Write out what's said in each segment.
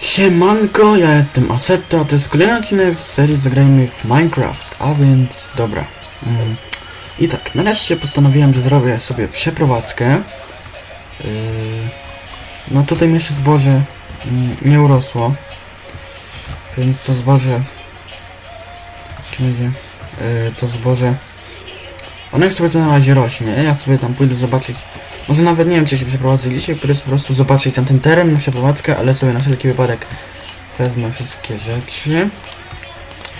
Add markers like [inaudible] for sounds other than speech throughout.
Siemanko, ja jestem Assetto, a to jest kolejny odcinek z serii Zagrajmy w Minecraft, a więc dobra. Mm. I tak, nareszcie postanowiłem, że zrobię sobie przeprowadzkę. Yy, no tutaj mi jeszcze zboże mm, nie urosło, więc to zboże... Czy będzie? Yy, to zboże... Ono jak sobie to na razie rośnie, ja sobie tam pójdę zobaczyć może nawet nie wiem, czy się przeprowadzę dzisiaj, po prostu zobaczyć tam ten teren przeprowadzkę, ale sobie na wszelki wypadek wezmę wszystkie rzeczy.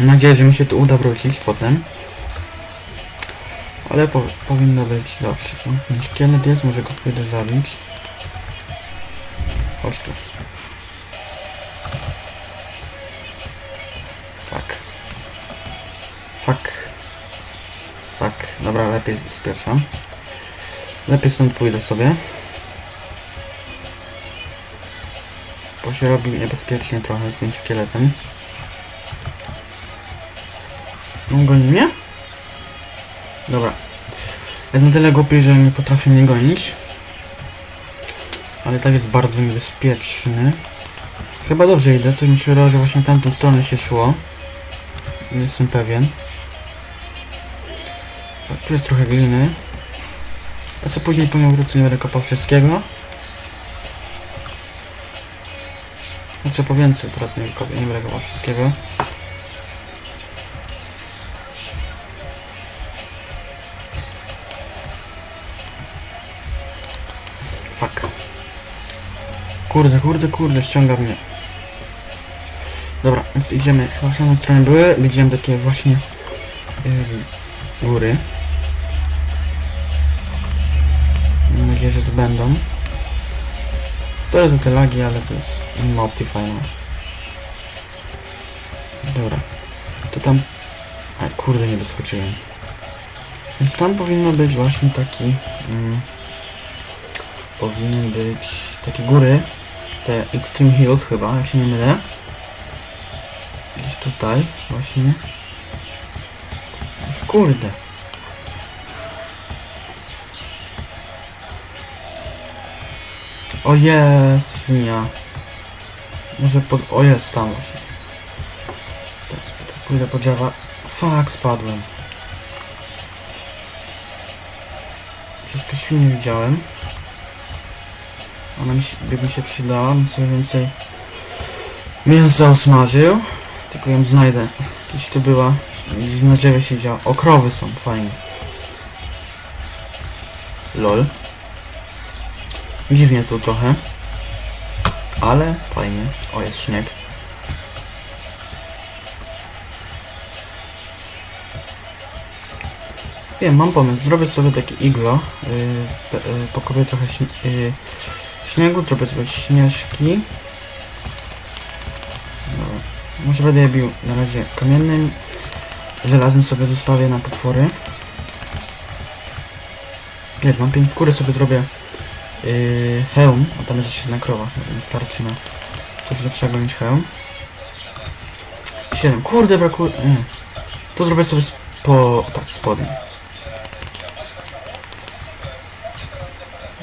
Mam nadzieję, że mi się tu uda wrócić potem. Ale po, powinno być dobrze. Ten szkielet jest, może go pójdę zabić. Chodź tu. Fuck. Fuck. Fuck. Dobra, lepiej spieprzam. Lepiej stąd pójdę sobie. Bo się robi niebezpiecznie trochę z tym szkieletem. On goni mnie? Dobra. Jest na tyle głupi, że nie potrafi mnie gonić. Ale tak jest bardzo niebezpieczny. Chyba dobrze idę, coś mi się wydaje, że właśnie w tamtą stronę się szło. Nie jestem pewien. Co, tu jest trochę gliny. Ja co później po nią będę kopał wszystkiego. No co po więcej, teraz nie, nie będę kopał wszystkiego. Fuck. Kurde, kurde, kurde, ściąga mnie. Dobra, więc idziemy. Chyba w samą stronę były. Widziałem takie właśnie yy, góry. Będą. Sorry za te lagi, ale to jest inna Optifine. Dobra. To tam... A kurde, nie doskoczyłem. Więc tam powinno być właśnie taki... Mm, powinien być takie góry. Te Extreme Hills chyba, jak się nie mylę. Gdzieś tutaj właśnie. Kurde. O jest, świnia. Może pod... O jest, tam właśnie. Teraz pójdę po drzewa. Fuck, spadłem. Przecież tu świnię widziałem. Ona mi się, by mi się przydała, bym sobie więcej mięsa usmażył. Tylko ją znajdę. Gdzieś tu była. Gdzieś na drzewie siedziała. O, krowy są, fajnie. Lol. Dziwnie tu trochę. Ale fajnie. O, jest śnieg. Wiem, mam pomysł. Zrobię sobie takie iglo. Yy, yy, pokopię trochę śnie yy, śniegu, zrobię sobie śnieżki. Dobra. Może będę je bił na razie kamiennym. Żelazem sobie zostawię na potwory. Jest, mam pięć skóry sobie zrobię yy, hełm, a tam jest jeszcze jedna krowa, więc starczy na coś lepszego niż hełm. 7. Kurde, brakuje. Nie. To zrobię sobie spo... tak, spodnie.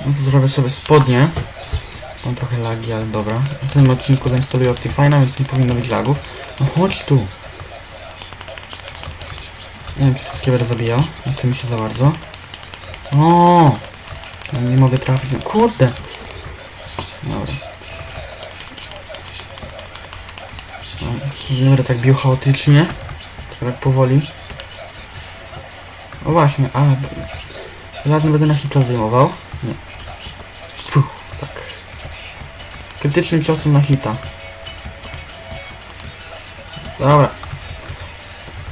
No to zrobię sobie spodnie. Mam trochę lagi, ale dobra. W tym odcinku zainstaluję Optifine'a, więc nie powinno być lagów. No chodź tu. Nie wiem, czy wszystkie będę zabijał. Nie chce mi się za bardzo. O! Ja nie mogę trafić. No, kurde! Dobra. No, będę tak bił chaotycznie. Tak powoli. O właśnie, a... Razem będę na hita zdejmował. Nie. Fuh, tak. Krytycznym ciosem na hita. Dobra.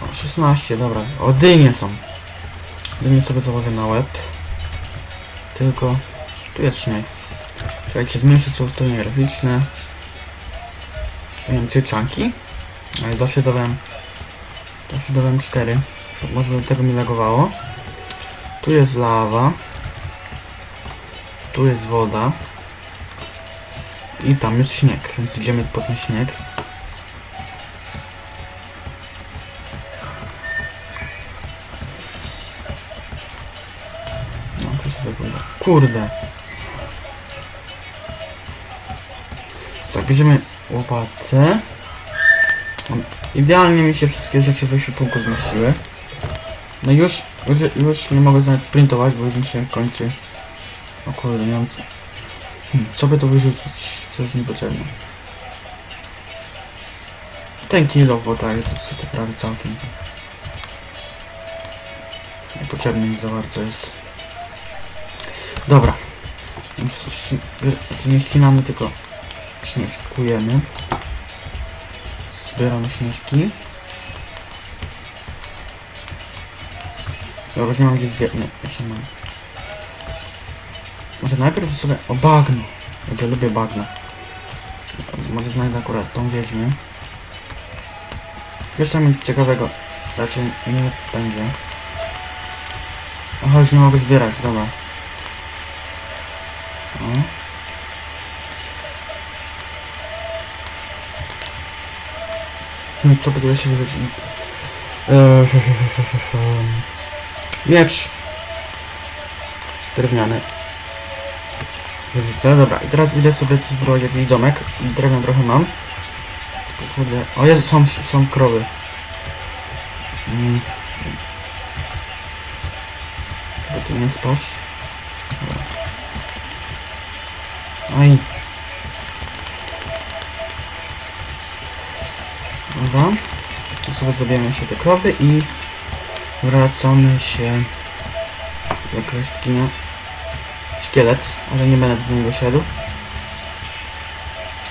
O, 16, dobra. O, dynie są. Dynie sobie założę na łeb. Tylko... Tu jest śnieg. Czekajcie, zmniejszę sobie ustawienia graficzne. Nie wiem, czanki? Ale zawsze dawałem... Zawsze dawałem 4. Może dlatego mi lagowało. Tu jest lawa. Tu jest woda. I tam jest śnieg, więc idziemy po ten śnieg. Sobie. Kurde. Tak, bierzemy łopatę. Idealnie mi się wszystkie rzeczy w ekwipunku zmieściły. No już, już, już nie mogę nawet sprintować, bo mi się kończy. O kurde, nie mam co. Hmm, co by to wyrzucić? Co jest niepotrzebne? Ten kilo, bo tak jest zepsuty prawie całkiem. Niepotrzebny mi za bardzo jest. Dobra. Nie ścinamy, tylko śnieżkujemy. Zbieramy śnieżki. Dobra, nie mam gdzie zbierać. Nie, ja się mam. Może najpierw sobie... O, bagno. Ja lubię bagno. Może znajdę akurat tą wiedźmię. Wiesz tam nic ciekawego. Raczej nie będzie. Aha, już nie mogę zbierać, dobra. O. Hmm, co by jeszcze wyrzucić? Eee, sz, sz, sz. Miecz. Drewniany. Wyrzucę, dobra. I teraz idę sobie tu zbroić jakiś domek. Drewna trochę mam. Tylko Kurde. O Jezu, są, są krowy. Mm. Żeby tu nie spaść. Dobra. Aj. Dobra. Tu sobie zabijamy jeszcze te krowy i wracamy się do jakaś skinia. Szkielet, ale nie będę do niego szedł.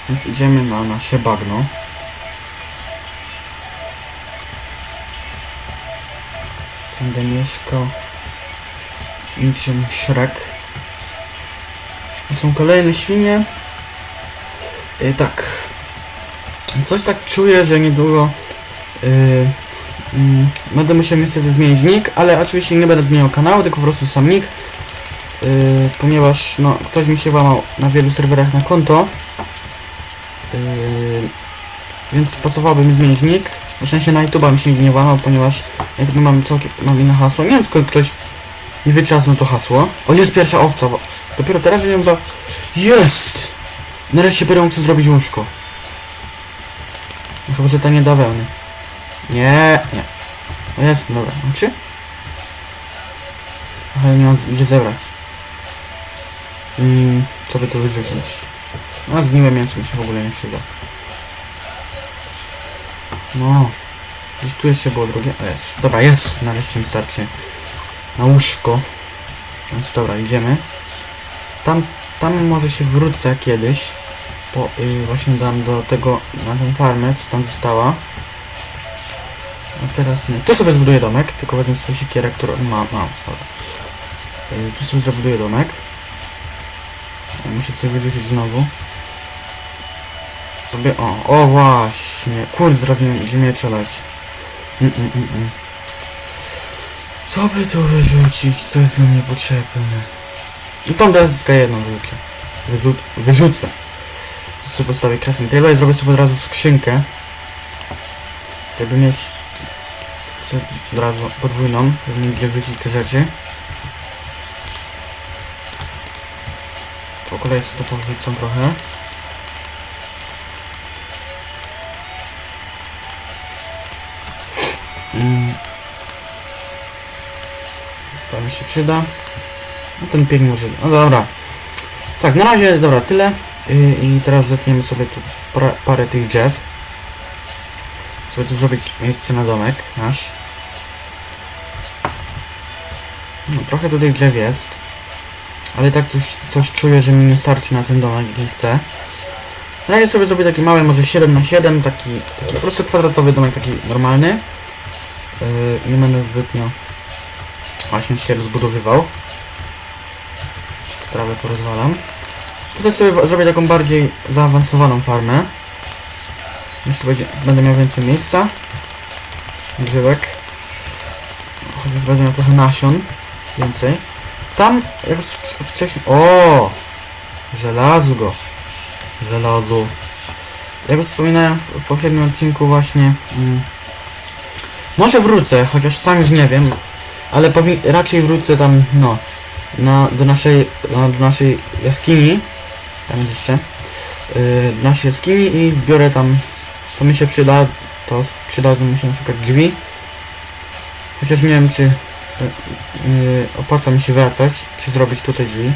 Więc idziemy na nasze bagno. Będę mieszkał niczym Shrek. To są kolejne świnie. I tak. Coś tak czuję, że niedługo yy, mm, będę musiał niestety zmienić nick, ale oczywiście nie będę zmieniał kanału, tylko po prostu sam nick. Yy, ponieważ no, ktoś mi się łamał na wielu serwerach na konto. Więc pasowałoby mi zmienić nick. W sensie na YouTube'a mi się nie łamał, ponieważ na YouTube mam całkiem mam inne hasło. Nie wiem skąd ktoś mi wyczasnął to hasło. O, jest pierwsza owca. Dopiero teraz wiem za... Jest! Nareszcie Perą chce zrobić łóżko. No Chyba, że ta nie da wełny. Nie, nie. O, jest, dobra. Czy? Aha, nie mam gdzie zebrać. Mm, co by to wyrzucić? No, zgniłe mięso mi się w ogóle nie przyda. No. Gdzieś tu jeszcze było drugie. O, jest. Dobra, jest. Nareszcie mi starczy. Na łóżko. Więc dobra, idziemy. Tam, tam może się wrócę kiedyś. Po, y, właśnie dam do tego, na tą farmę, co tam została. A teraz nie. Tu sobie zbuduję domek, tylko wezmę sobie siekierę, którą mam. mam. Y, tu sobie zabuduję domek. Muszę coś wyrzucić znowu. Sobie, o, o właśnie. Kurde, teraz nie gdzie mnie czelać. Mm, mm, mm, mm. Co by tu wyrzucić? Co jest nam niepotrzebne? I tą deskę jedną wyrzucę. Wyrzu wyrzucę. Tu sobie postawię crafting table i zrobię sobie od razu skrzynkę. Żeby mieć sobie od razu podwójną, żeby gdzie wrzucić te rzeczy. Po kolei sobie to powrzucam trochę. Mm. To mi się przyda. No ten pień może... No dobra. Tak, na razie, dobra, tyle. Yy, I teraz zetniemy sobie tu parę, parę tych drzew. Sobie tu zrobić miejsce na domek nasz. No, trochę tu tych drzew jest. Ale tak coś, coś czuję, że mi nie starczy na ten domek, jaki chcę. Na razie sobie zrobię taki mały, może 7 na 7 taki, taki po prostu kwadratowy domek, taki normalny. Yy, nie będę zbytnio właśnie się rozbudowywał. Strawę porozwalam. Tutaj sobie zrobię taką bardziej zaawansowaną farmę. Jeszcze będzie, będę miał więcej miejsca. Grzybek. Chociaż będę miał trochę nasion. Więcej. Tam, jak wcześniej... O! Żelazgo. Żelazo. Jak wspominałem w poprzednim odcinku właśnie... Mm, może wrócę, chociaż sam już nie wiem. Ale raczej wrócę tam, no... Na, do naszej, na, do naszej jaskini. Tam jest jeszcze. yy, nasze jaskini i zbiorę tam co mi się przyda, to przydadzą mi się na przykład drzwi. Chociaż nie wiem czy yy, opłaca mi się wracać, czy zrobić tutaj drzwi.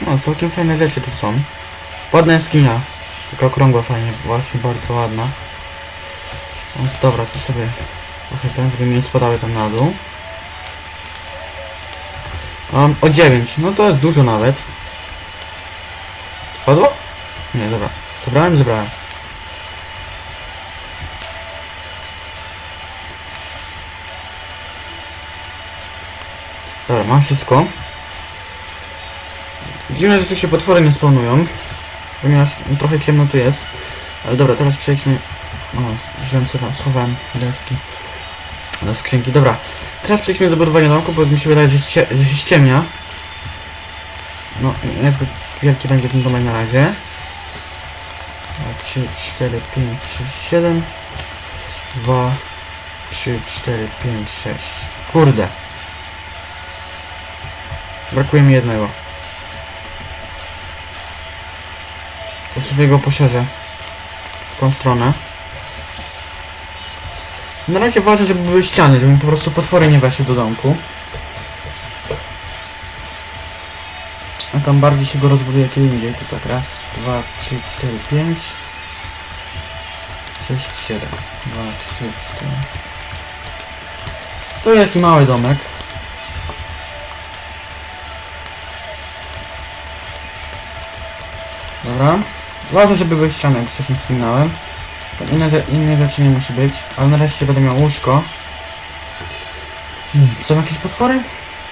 No, całkiem fajne rzeczy tu są. Ładna jaskinia. Taka okrągła fajnie, właśnie bardzo ładna. Więc dobra, to sobie trochę żeby mi nie spadały tam na dół. O 9, no to jest dużo nawet. Spadło? Nie, dobra. Zebrałem? Zebrałem. Dobra, mam wszystko. Dziwne, że tu się potwory nie spawnują. Ponieważ trochę ciemno tu jest. Ale dobra, teraz przejdźmy... O, tam, schowałem deski. Do skrzynki, dobra. Teraz przejdźmy do budowania domku, bo mi się wydaje, że, cie, że się ściemnia. No, niezbyt wielki będzie ten domek na razie. 3, 4, 5, 6, 7 2 3, 4, 5, 6 Kurde Brakuje mi jednego To sobie go poszerzę W tą stronę Na razie ważne, żeby były ściany, żeby mi po prostu potwory nie weszły do domku A tam bardziej się go rozbuduje kiedy indziej. To tak raz, dwa, trzy, cztery, pięć. Sześć, siedem. Dwa, trzy, cztery. To jaki mały domek. Dobra. Ważne, żeby były ściany, jak wcześniej wspominałem. Inne, inne rzeczy nie musi być, ale nareszcie będę miał łóżko. Hmm, są jakieś potwory?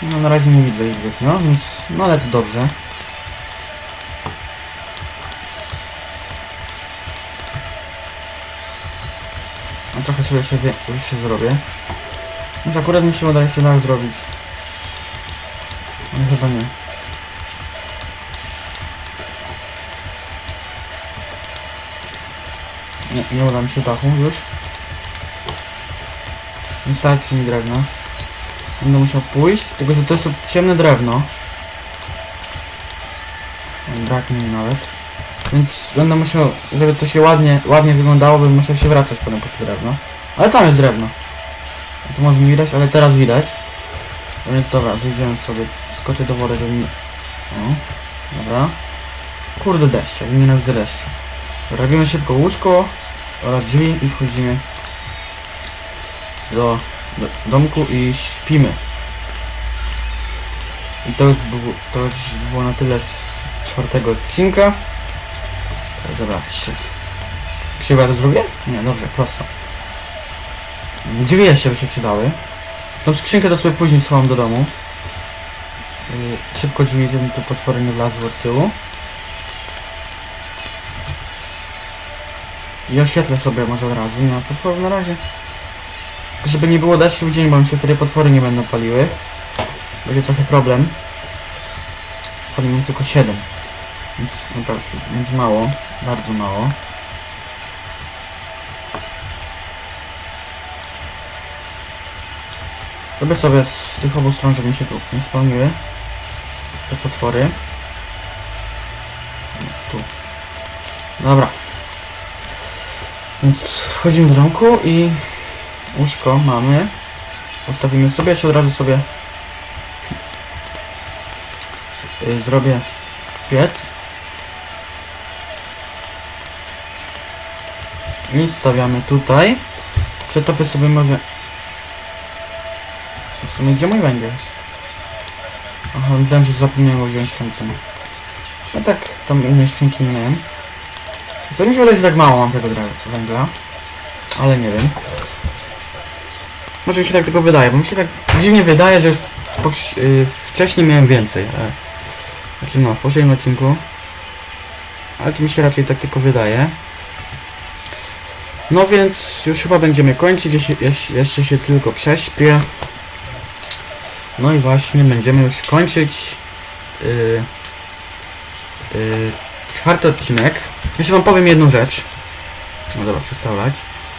No na razie nie widzę ich zbytnio, więc no ale to dobrze. A trochę sobie jeszcze, wie, jeszcze zrobię. Może akurat mi się uda jeszcze tak zrobić. Ale chyba nie. Nie, nie uda mi się dachu już. Nie starczy mi drewna. Będę musiał pójść, tylko że to jest ciemne drewno. Braknie mi nawet. Więc będę musiał, żeby to się ładnie, ładnie wyglądało, bym musiał się wracać potem po to drewno. Ale tam jest drewno. To może nie widać, ale teraz widać. Więc dobra, zejdziemy sobie, skoczę do wody, żeby mi... O, dobra. Kurde deszcz, jak nienawidzę deszczu. Robimy szybko łóżko oraz drzwi i wchodzimy do, do domku i śpimy. I to już, było, to już było na tyle z czwartego odcinka. E, Dobra, jeszcze. Krzywo ja to zrobię? Nie, dobrze, prosto. Drzwi jeszcze by się przydały. Tą skrzynkę to sobie później schowam do domu. Yy, Szybko drzwi, żeby tu potwory nie wlazły od tyłu. I oświetlę sobie może od razu, nie ma potworów na razie. Żeby nie było deszczu w dzień, bo mi się wtedy potwory nie będą paliły. Będzie trochę problem. Wchodzi mi tylko 7. Więc naprawdę, więc mało, bardzo mało. Robię sobie z tych obu stron, żeby mi się tu nie spełniły te potwory. Tu. Dobra. Więc wchodzimy do domku i łóżko mamy. Postawimy sobie, jeszcze od razu sobie y, zrobię piec. I stawiamy tutaj. Przetopię sobie może... W sumie gdzie mój węgiel? Aha, myślałem, że zapomniałem go wziąć tamten. No tak, tam innej skrzynki nie miałem. To wydaje, że tak mało mam tego węgla. Ale nie wiem. Może mi się tak tylko wydaje, bo mi się tak dziwnie wydaje, że po, yy, wcześniej miałem więcej. E, znaczy no, w poprzednim odcinku. Ale to mi się raczej tak tylko wydaje. No więc już chyba będziemy kończyć, jeśli, jeśli jeszcze się tylko prześpię. No i właśnie będziemy już kończyć yy, yy, czwarty odcinek. Jeszcze wam powiem jedną rzecz. No dobra, przestawiać.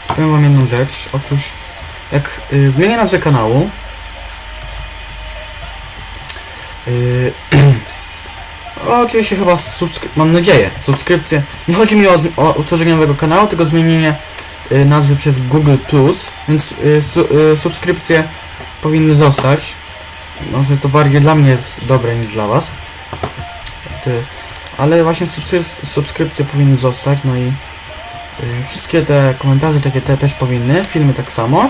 Powiem wam jedną rzecz. Otóż jak yy, zmienię nazwę kanału [clears throat] O, oczywiście chyba mam nadzieję, subskrypcję. Nie chodzi mi o, o utworzenie nowego kanału, tylko zmienienie y, nazwy przez Google Plus, więc y, su, y, subskrypcje powinny zostać. Może to bardziej dla mnie jest dobre niż dla was. Ty, ale właśnie subskryp- subskrypcje powinny zostać, no i y, wszystkie te komentarze takie te też powinny, filmy tak samo.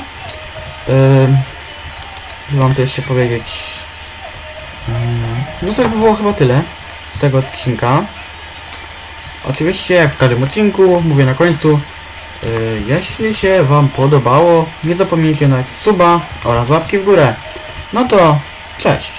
Yy, wam to jeszcze powiedzieć. Mm, No to by było chyba tyle z tego odcinka. Oczywiście, w każdym odcinku, mówię na końcu, yy, jeśli się Wam podobało, nie zapomnijcie dać suba oraz łapki w górę. No to cześć!